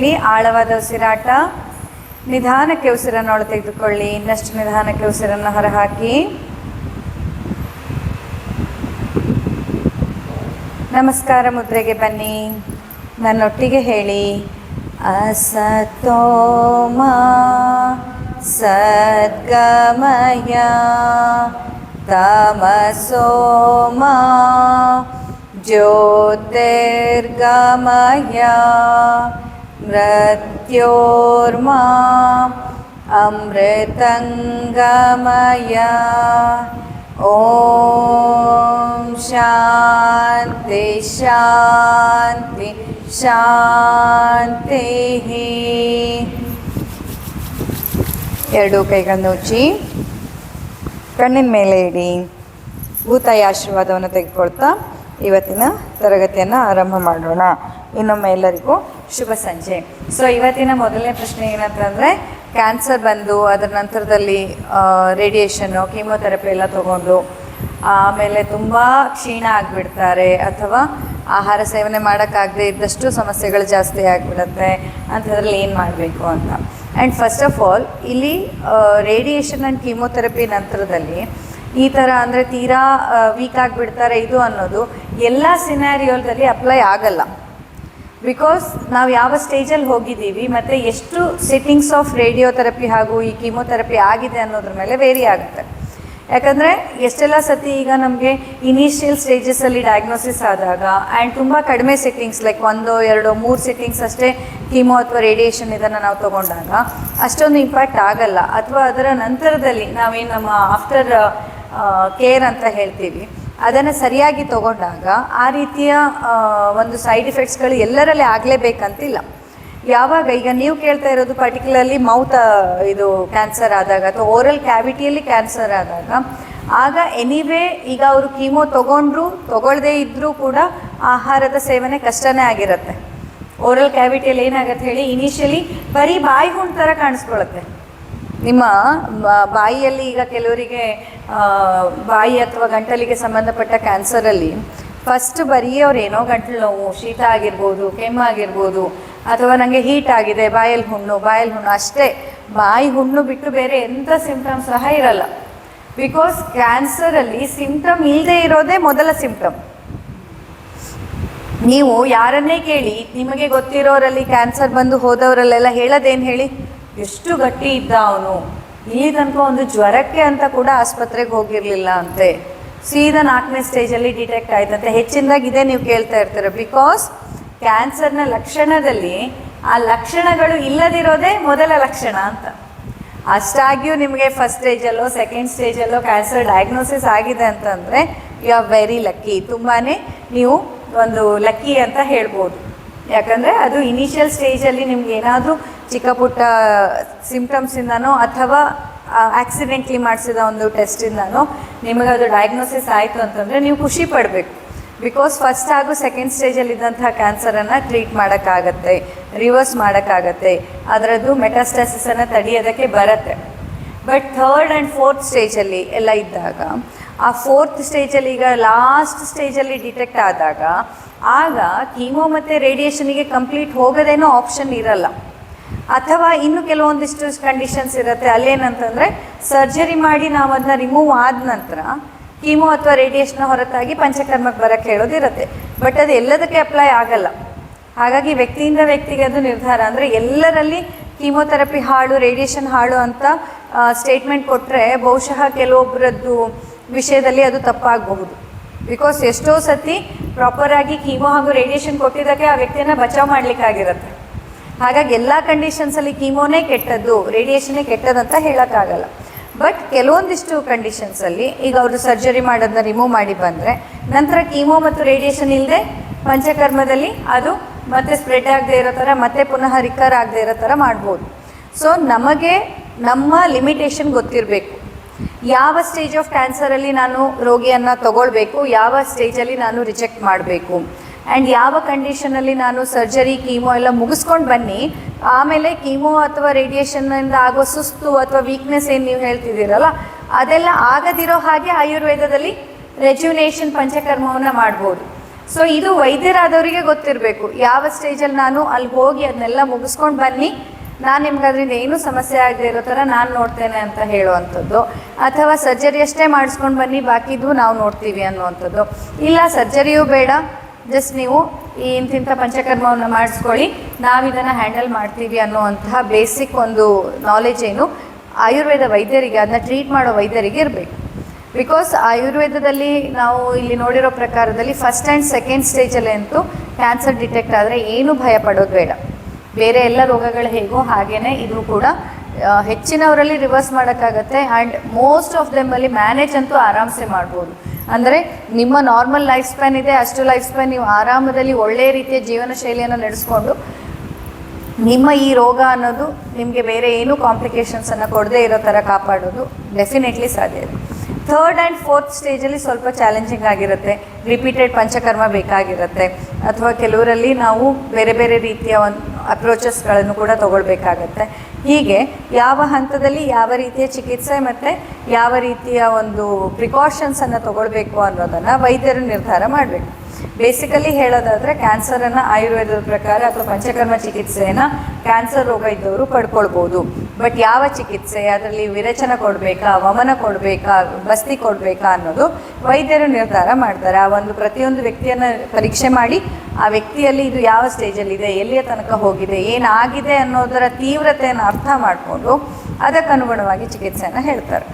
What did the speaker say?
ಇರಲಿ ಆಳವಾದ ಉಸಿರಾಟ, ನಿಧಾನಕ್ಕೆ ಉಸಿರನ್ನು ಒಳ ತೆಗೆದುಕೊಳ್ಳಿ ಇನ್ನಷ್ಟು ನಿಧಾನಕ್ಕೆ ಉಸಿರನ್ನು ಹೊರಹಾಕಿ. ನಮಸ್ಕಾರ ಮುದ್ರೆಗೆ ಬನ್ನಿ. ನನ್ನೊಟ್ಟಿಗೆ ಹೇಳಿ. ಅಸತೋಮ ಸದ್ಗಮಯ, ತಮಸೋಮ, ಜ್ಯೋತಿರ್ಗಮಯ. ಮೃತ್ಯೋರ್ಮಾ ಅಮೃತಂಗಮಯ ಓಂ ಶಾಂತಿ ಶಾಂತಿ ಶಾಂತಿ ಎರಡು ಕೈಗಳನ್ನು ಉಚ್ಚಿ, ಕಣ್ಣಿನ ಮೇಲೆ ಇಡಿ. ಭೂತಾಯಿ ಆಶೀರ್ವಾದವನ್ನು ತೆಗೆದುಕೊಳ್ತಾ ಇವತ್ತಿನ ತರಗತಿಯನ್ನು ಆರಂಭ ಮಾಡೋಣ. ಇನ್ನೊಮ್ಮೆ ಎಲ್ಲರಿಗೂ ಶುಭ ಸಂಜೆ. ಸೊ ಇವತ್ತಿನ ಮೊದಲನೇ ಪ್ರಶ್ನೆ ಏನಂತಂದರೆ ಕ್ಯಾನ್ಸರ್ ಬಂದು ಅದರ ನಂತರದಲ್ಲಿ ರೇಡಿಯೇಷನ್ನು ಕೀಮೋಥೆರಪಿ ಎಲ್ಲ ತಗೊಂಡು, ಆಮೇಲೆ ತುಂಬ ಕ್ಷೀಣ ಆಗಿಬಿಡ್ತಾರೆ, ಅಥವಾ ಆಹಾರ ಸೇವನೆ ಮಾಡೋಕ್ಕಾಗದೇ ಇದ್ದಷ್ಟು ಸಮಸ್ಯೆಗಳು ಜಾಸ್ತಿ ಆಗಿಬಿಡುತ್ತೆ ಅಂಥದ್ರಲ್ಲಿ ಏನು ಮಾಡಬೇಕು ಅಂತ. ಆ್ಯಂಡ್ ಫಸ್ಟ್ ಆಫ್ ಆಲ್ ಇಲ್ಲಿ ರೇಡಿಯೇಷನ್ ಆ್ಯಂಡ್ ಕೀಮೋಥೆರಪಿ ನಂತರದಲ್ಲಿ, ಈ ಥರ ಅಂದರೆ ತೀರಾ ವೀಕ್ ಆಗಿಬಿಡ್ತಾರೆ ಇದು ಅನ್ನೋದು, ಎಲ್ಲ ಸಿನಾರಿಯೋದಲ್ಲಿ ಅಪ್ಲೈ ಆಗಲ್ಲ. ಬಿಕಾಸ್ ನಾವು ಯಾವ ಸ್ಟೇಜಲ್ಲಿ ಹೋಗಿದ್ದೀವಿ, ಮತ್ತು ಎಷ್ಟು ಸೆಟ್ಟಿಂಗ್ಸ್ ಆಫ್ ರೇಡಿಯೋಥೆರಪಿ ಹಾಗೂ ಈ ಕೀಮೋಥೆರಪಿ ಆಗಿದೆ ಅನ್ನೋದ್ರ ಮೇಲೆ ವೇರಿ ಆಗುತ್ತೆ. ಯಾಕಂದರೆ ಎಷ್ಟೆಲ್ಲ ಸತಿ ಈಗ ನಮಗೆ ಇನಿಷಿಯಲ್ ಸ್ಟೇಜಸ್ಸಲ್ಲಿ ಡಯಾಗ್ನೋಸಿಸ್ ಆದಾಗ ಆ್ಯಂಡ್ ತುಂಬ ಕಡಿಮೆ ಸೆಟ್ಟಿಂಗ್ಸ್ ಲೈಕ್ ಒಂದು, ಎರಡು, ಮೂರು ಸೆಟ್ಟಿಂಗ್ಸ್ ಅಷ್ಟೇ ಕೀಮೋ ಅಥವಾ ರೇಡಿಯೇಷನ್ ಇದನ್ನು ನಾವು ತೊಗೊಂಡಾಗ ಅಷ್ಟೊಂದು ಇಂಪ್ಯಾಕ್ಟ್ ಆಗಲ್ಲ. ಅಥವಾ ಅದರ ನಂತರದಲ್ಲಿ ನಾವೇನು ನಮ್ಮ ಆಫ್ಟರ್ ಕೇರ್ ಅಂತ ಹೇಳ್ತೀವಿ. ಅದನ್ನು ಸರಿಯಾಗಿ ತಗೊಂಡಾಗ ಆ ರೀತಿಯ ಒಂದು ಸೈಡ್ ಎಫೆಕ್ಟ್ಸ್ಗಳು ಎಲ್ಲರಲ್ಲಿ ಆಗಲೇಬೇಕಂತಿಲ್ಲ. ಯಾವಾಗ ಈಗ ನೀವು ಕೇಳ್ತಾ ಇರೋದು ಪರ್ಟಿಕ್ಯುಲರ್ಲಿ ಮೌತ್, ಇದು ಕ್ಯಾನ್ಸರ್ ಆದಾಗ ಅಥವಾ ಓರಲ್ ಕ್ಯಾವಿಟಿಯಲ್ಲಿ ಕ್ಯಾನ್ಸರ್ ಆದಾಗ, ಆಗ ಎನಿವೇ ಈಗ ಅವರು ಕೀಮೋ ತೊಗೊಂಡ್ರು ತಗೊಳ್ಳದೇ ಇದ್ದರೂ ಕೂಡ ಆಹಾರದ ಸೇವನೆ ಕಷ್ಟನೇ ಆಗಿರುತ್ತೆ. ಓರಲ್ ಕ್ಯಾವಿಟಿಯಲ್ಲಿ ಏನಾಗುತ್ತೆ ಹೇಳಿ ಇನಿಷಿಯಲಿ ಬರೀ ಬಾಯಿ ಹುಣ್ಣು ಥರ ಕಾಣಿಸ್ಕೊಳುತ್ತೆ. ನಿಮ್ಮ ಬಾಯಿಯಲ್ಲಿ ಈಗ ಕೆಲವರಿಗೆ ಬಾಯಿ ಅಥವಾ ಗಂಟಲಿಗೆ ಸಂಬಂಧಪಟ್ಟ ಕ್ಯಾನ್ಸರಲ್ಲಿ ಫಸ್ಟ್ ಬರೀ ಏನೋ ಗಂಟಲು ನೋವು, ಶೀತ ಆಗಿರ್ಬೋದು ಕೆಮ್ಮಾಗಿರ್ಬೋದು ಅಥವಾ ನನಗೆ ಹೀಟ್ ಆಗಿದೆ, ಬಾಯಲ್ಲಿ ಹುಣ್ಣು ಬಾಯಲ್ಲಿ ಹುಣ್ಣು, ಅಷ್ಟೇ. ಬಾಯಿ ಹುಣ್ಣು ಬಿಟ್ಟು ಬೇರೆ ಎಂಥ ಸಿಂಪ್ಟಮ್ ಸಹ ಇರಲ್ಲ. ಬಿಕಾಸ್ ಕ್ಯಾನ್ಸರಲ್ಲಿ ಸಿಂಪ್ಟಮ್ ಇಲ್ಲದೆ ಇರೋದೇ ಮೊದಲ ಸಿಂಪ್ಟಮ್ ನೀವು ಯಾರನ್ನೇ ಕೇಳಿ, ನಿಮಗೆ ಗೊತ್ತಿರೋರಲ್ಲಿ ಕ್ಯಾನ್ಸರ್ ಬಂದು ಹೋದವರಲ್ಲೆಲ್ಲ ಹೇಳೋದೇನು ಹೇಳಿ? ಎಷ್ಟು ಗಟ್ಟಿ ಇದ್ದ ಅವನು. ಇಲ್ಲಿ ಒಂದು ಜ್ವರಕ್ಕೆ ಅಂತ ಕೂಡ ಆಸ್ಪತ್ರೆಗೆ ಹೋಗಿರಲಿಲ್ಲ ಅಂತೆ. ಸೀದಾ ನಾಲ್ಕನೇ ಸ್ಟೇಜಲ್ಲಿ ಡಿಟೆಕ್ಟ್ ಆಯ್ತಂತೆ. ಹೆಚ್ಚಿನದಾಗಿ ಇದೇ ನೀವು ಕೇಳ್ತಾ ಇರ್ತೀರ. ಬಿಕಾಸ್ ಕ್ಯಾನ್ಸರ್ನ ಲಕ್ಷಣದಲ್ಲಿ ಆ ಲಕ್ಷಣಗಳು ಇಲ್ಲದಿರೋದೇ ಮೊದಲ ಲಕ್ಷಣ ಅಂತ. ಅಷ್ಟಾಗಿಯೂ ನಿಮಗೆ ಫಸ್ಟ್ ಸ್ಟೇಜಲ್ಲೋ ಸೆಕೆಂಡ್ ಸ್ಟೇಜಲ್ಲೋ ಕ್ಯಾನ್ಸರ್ ಡಯಾಗ್ನೋಸಿಸ್ ಆಗಿದೆ ಅಂತಂದರೆ ಯು ಆರ್ ವೆರಿ ಲಕ್ಕಿ ತುಂಬಾ ನೀವು ಒಂದು ಲಕ್ಕಿ ಅಂತ ಹೇಳ್ಬೋದು. ಯಾಕಂದರೆ ಅದು ಇನಿಷಿಯಲ್ ಸ್ಟೇಜಲ್ಲಿ ನಿಮ್ಗೆ ಏನಾದರೂ ಚಿಕ್ಕ ಪುಟ್ಟ ಸಿಂಪ್ಟಮ್ಸಿಂದನೋ ಅಥವಾ ಆಕ್ಸಿಡೆಂಟ್ಲಿ ಮಾಡಿಸಿದ ಒಂದು ಟೆಸ್ಟಿಂದನೋ ನಿಮಗೆ ಅದು ಡಯಾಗ್ನೋಸಿಸ್ ಆಯಿತು ಅಂತಂದರೆ ನೀವು ಖುಷಿ ಪಡಬೇಕು. ಬಿಕಾಸ್ ಫಸ್ಟ್ ಹಾಗೂ ಸೆಕೆಂಡ್ ಸ್ಟೇಜಲ್ಲಿದ್ದಂಥ ಕ್ಯಾನ್ಸರನ್ನು ಟ್ರೀಟ್ ಮಾಡೋಕ್ಕಾಗತ್ತೆ ರಿವರ್ಸ್ ಮಾಡೋಕ್ಕಾಗತ್ತೆ. ಅದರದ್ದು ಮೆಟಾಸ್ಟಾಸಿಸನ್ನು ತಡೆಯೋದಕ್ಕೆ ಬರುತ್ತೆ. ಬಟ್ ಥರ್ಡ್ ಆ್ಯಂಡ್ ಫೋರ್ತ್ ಸ್ಟೇಜಲ್ಲಿ ಎಲ್ಲ ಇದ್ದಾಗ, ಆ ಫೋರ್ತ್ ಸ್ಟೇಜಲ್ಲಿ ಈಗ ಲಾಸ್ಟ್ ಸ್ಟೇಜಲ್ಲಿ ಡಿಟೆಕ್ಟ್ ಆದಾಗ, ಆಗ ಕೀಮೋ ಮತ್ತು ರೇಡಿಯೇಷನಿಗೆ ಕಂಪ್ಲೀಟ್ ಹೋಗೋದೇನೋ ಆಪ್ಷನ್ ಇರಲ್ಲ. ಅಥವಾ ಇನ್ನು ಕೆಲವೊಂದಿಷ್ಟು ಕಂಡೀಷನ್ಸ್ ಇರುತ್ತೆ. ಅಲ್ಲೇನಂತಂದರೆ ಸರ್ಜರಿ ಮಾಡಿ ನಾವು ಅದನ್ನ ರಿಮೂವ್ ಆದ ನಂತರ ಕೀಮೋ ಅಥವಾ ರೇಡಿಯೇಷನ್ ಹೊರತಾಗಿ ಪಂಚಕರ್ಮಕ್ಕೆ ಬರೋಕ್ಕೆ ಹೇಳೋದಿರುತ್ತೆ ಬಟ್ ಅದು ಎಲ್ಲದಕ್ಕೆ ಅಪ್ಲೈ ಆಗಲ್ಲ. ಹಾಗಾಗಿ ವ್ಯಕ್ತಿಯಿಂದ ವ್ಯಕ್ತಿಗೆ ಅದು ನಿರ್ಧಾರ. ಅಂದರೆ ಎಲ್ಲರಲ್ಲಿ ಕೀಮೋಥೆರಪಿ ಹಾಳು ರೇಡಿಯೇಷನ್ ಹಾಳು ಅಂತ ಸ್ಟೇಟ್ಮೆಂಟ್ ಕೊಟ್ಟರೆ ಬಹುಶಃ ಕೆಲವೊಬ್ಬರದ್ದು ವಿಷಯದಲ್ಲಿ ಅದು ತಪ್ಪಾಗಬಹುದು. ಬಿಕಾಸ್ ಎಷ್ಟೋ ಸತಿ ಪ್ರಾಪರಾಗಿ ಕೀಮೋ ಹಾಗೂ ರೇಡಿಯೇಷನ್ ಕೊಟ್ಟಿದ್ದಕ್ಕೆ ಆ ವ್ಯಕ್ತಿಯನ್ನು ಬಚಾವ್ ಮಾಡಲಿಕ್ಕಾಗಿರುತ್ತೆ. ಹಾಗಾಗಿ ಎಲ್ಲ ಕಂಡೀಷನ್ಸಲ್ಲಿ ಕೀಮೋನೇ ಕೆಟ್ಟದ್ದು ರೇಡಿಯೇಷನ್ನೇ ಕೆಟ್ಟದಂತ ಹೇಳೋಕ್ಕಾಗಲ್ಲ. ಬಟ್ ಕೆಲವೊಂದಿಷ್ಟು ಕಂಡೀಷನ್ಸಲ್ಲಿ ಈಗ ಅವರು ಸರ್ಜರಿ ಮಾಡೋದನ್ನ ರಿಮೂವ್ ಮಾಡಿ ಬಂದರೆ, ನಂತರ ಕೀಮೋ ಮತ್ತು ರೇಡಿಯೇಷನ್ ಇಲ್ಲದೆ ಪಂಚಕರ್ಮದಲ್ಲಿ ಅದು ಮತ್ತೆ ಸ್ಪ್ರೆಡ್ ಆಗದೆ ಇರೋ ಥರ, ಮತ್ತೆ ಪುನಃ ರಿಕರ್ ಆಗದೆ ಇರೋ ಥರ ಮಾಡ್ಬೋದು. ಸೊ ನಮಗೆ ನಮ್ಮ ಲಿಮಿಟೇಷನ್ ಗೊತ್ತಿರಬೇಕು. ಯಾವ ಸ್ಟೇಜ್ ಆಫ್ ಕ್ಯಾನ್ಸರಲ್ಲಿ ನಾನು ರೋಗಿಯನ್ನು ತಗೊಳ್ಬೇಕು, ಯಾವ ಸ್ಟೇಜಲ್ಲಿ ನಾನು ರಿಜೆಕ್ಟ್ ಮಾಡಬೇಕು. ಆ್ಯಂಡ್ ಯಾವ ಕಂಡೀಷನಲ್ಲಿ ನಾನು ಸರ್ಜರಿ ಕೀಮೋ ಎಲ್ಲ ಮುಗಿಸ್ಕೊಂಡು ಬನ್ನಿ, ಆಮೇಲೆ ಕೀಮೋ ಅಥವಾ ರೇಡಿಯೇಷನ್ನಿಂದ ಆಗೋ ಸುಸ್ತು ಅಥವಾ ವೀಕ್ನೆಸ್ ಏನು ನೀವು ಹೇಳ್ತಿದ್ದೀರಲ್ಲ, ಅದೆಲ್ಲ ಆಗದಿರೋ ಹಾಗೆ ಆಯುರ್ವೇದದಲ್ಲಿ ರೆಜ್ಯುನೇಷನ್ ಪಂಚಕರ್ಮವನ್ನು ಮಾಡ್ಬೋದು. ಸೊ ಇದು ವೈದ್ಯರಾದವರಿಗೆ ಗೊತ್ತಿರಬೇಕು. ಯಾವ ಸ್ಟೇಜಲ್ಲಿ ನಾನು ಅಲ್ಲಿ ಹೋಗಿ ಅದನ್ನೆಲ್ಲ ಮುಗಿಸ್ಕೊಂಡು ಬನ್ನಿ, ನಾನು ನಿಮ್ಗೆ ಅದರಿಂದ ಏನೂ ಸಮಸ್ಯೆ ಆಗದೆ ಇರೋ ಥರ ನಾನು ನೋಡ್ತೇನೆ ಅಂತ ಹೇಳುವಂಥದ್ದು. ಅಥವಾ ಸರ್ಜರಿ ಅಷ್ಟೇ ಮಾಡಿಸ್ಕೊಂಡು ಬನ್ನಿ, ಬಾಕಿದು ನಾವು ನೋಡ್ತೀವಿ ಅನ್ನುವಂಥದ್ದು. ಇಲ್ಲ ಸರ್ಜರಿಯೂ ಬೇಡ. ಜಸ್ಟ್ ನೀವು ಈ ಇಂತಿಂಥ ಪಂಚಕರ್ಮವನ್ನು ಮಾಡಿಸ್ಕೊಳ್ಳಿ. ನಾವು ಇದನ್ನು ಹ್ಯಾಂಡಲ್ ಮಾಡ್ತೀವಿ ಅನ್ನುವಂತಹ ಬೇಸಿಕ್ ಒಂದು ನಾಲೆಜ್ ಏನು ಆಯುರ್ವೇದ ವೈದ್ಯರಿಗೆ ಅದನ್ನ ಟ್ರೀಟ್ ಮಾಡೋ ವೈದ್ಯರಿಗೆ ಇರಬೇಕು. ಬಿಕಾಸ್ ಆಯುರ್ವೇದದಲ್ಲಿ ನಾವು ಇಲ್ಲಿ ನೋಡಿರೋ ಪ್ರಕಾರದಲ್ಲಿ ಫಸ್ಟ್ ಆ್ಯಂಡ್ ಸೆಕೆಂಡ್ ಸ್ಟೇಜಲ್ಲೇ ಅಂತೂ ಕ್ಯಾನ್ಸರ್ ಡಿಟೆಕ್ಟ್ ಆದರೆ ಏನು ಭಯ ಪಡೋದು ಬೇಡ. ಬೇರೆ ಎಲ್ಲ ರೋಗಗಳು ಹೇಗೋ ಹಾಗೇನೆ ಇದು ಕೂಡ ಹೆಚ್ಚಿನವರಲ್ಲಿ ರಿವರ್ಸ್ ಮಾಡೋಕ್ಕಾಗತ್ತೆ. ಆ್ಯಂಡ್ ಮೋಸ್ಟ್ ಆಫ್ ದೆಮ್ಮಲ್ಲಿ ಮ್ಯಾನೇಜ್ ಅಂತೂ ಆರಾಮ್ಸೆ ಮಾಡ್ಬೋದು. ಅಂದರೆ ನಿಮ್ಮ ನಾರ್ಮಲ್ ಲೈಫ್ ಸ್ಪ್ಯಾನ್ ಇದೆ, ಅಷ್ಟು ಲೈಫ್ ಸ್ಪ್ಯಾನ್ ನೀವು ಆರಾಮದಲ್ಲಿ ಒಳ್ಳೆಯ ರೀತಿಯ ಜೀವನ ಶೈಲಿಯನ್ನು ನಡೆಸ್ಕೊಂಡು ನಿಮ್ಮ ಈ ರೋಗ ಅನ್ನೋದು ನಿಮಗೆ ಬೇರೆ ಏನೂ ಕಾಂಪ್ಲಿಕೇಶನ್ಸನ್ನು ಕೊಡದೇ ಇರೋ ಥರ ಕಾಪಾಡೋದು ಡೆಫಿನೆಟ್ಲಿ ಸಾಧ್ಯ ಇದೆ. ಥರ್ಡ್ ಆ್ಯಂಡ್ ಫೋರ್ತ್ ಸ್ಟೇಜಲ್ಲಿ ಸ್ವಲ್ಪ ಚಾಲೆಂಜಿಂಗ್ ಆಗಿರುತ್ತೆ. ರಿಪೀಟೆಡ್ ಪಂಚಕರ್ಮ ಬೇಕಾಗಿರುತ್ತೆ. ಅಥವಾ ಕೆಲವರಲ್ಲಿ ನಾವು ಬೇರೆ ಬೇರೆ ರೀತಿಯ ಒಂದು ಅಪ್ರೋಚಸ್ಗಳನ್ನು ಕೂಡ ತಗೊಳ್ಬೇಕಾಗತ್ತೆ. ಹೀಗೆ ಯಾವ ಹಂತದಲ್ಲಿ ಯಾವ ರೀತಿಯ ಚಿಕಿತ್ಸೆ ಮತ್ತು ಯಾವ ರೀತಿಯ ಒಂದು ಪ್ರಿಕಾಷನ್ಸನ್ನು ತಗೊಳ್ಬೇಕು ಅನ್ನೋದನ್ನು ವೈದ್ಯರು ನಿರ್ಧಾರ ಮಾಡಬೇಕು. ಬೇಸಿಕಲಿ ಹೇಳೋದಾದರೆ ಕ್ಯಾನ್ಸರನ್ನು ಆಯುರ್ವೇದದ ಪ್ರಕಾರ ಅಥವಾ ಪಂಚಕರ್ಮ ಚಿಕಿತ್ಸೆಯನ್ನು ಕ್ಯಾನ್ಸರ್ ರೋಗ ಇದ್ದವರು ಪಡ್ಕೊಳ್ಬೋದು. ಬಟ್ ಯಾವ ಚಿಕಿತ್ಸೆ? ಅದರಲ್ಲಿ ವಿರಚನ ಕೊಡಬೇಕಾ? ವಮನ ಕೊಡಬೇಕಾ? ಬಸ್ತಿ ಕೊಡಬೇಕಾ ಅನ್ನೋದು ವೈದ್ಯರು ನಿರ್ಧಾರ ಮಾಡ್ತಾರೆ. ಆ ಒಂದು ಪ್ರತಿಯೊಂದು ವ್ಯಕ್ತಿಯನ್ನು ಪರೀಕ್ಷೆ ಮಾಡಿ ಆ ವ್ಯಕ್ತಿಯಲ್ಲಿ ಇದು ಯಾವ ಸ್ಟೇಜಲ್ಲಿದೆ? ಎಲ್ಲಿಯ ತನಕ ಹೋಗಿದೆ? ಏನಾಗಿದೆ ಅನ್ನೋದರ ತೀವ್ರತೆಯನ್ನು ಅರ್ಥ ಮಾಡಿಕೊಂಡು ಅದಕ್ಕನುಗುಣವಾಗಿ ಚಿಕಿತ್ಸೆಯನ್ನು ಹೇಳ್ತಾರೆ.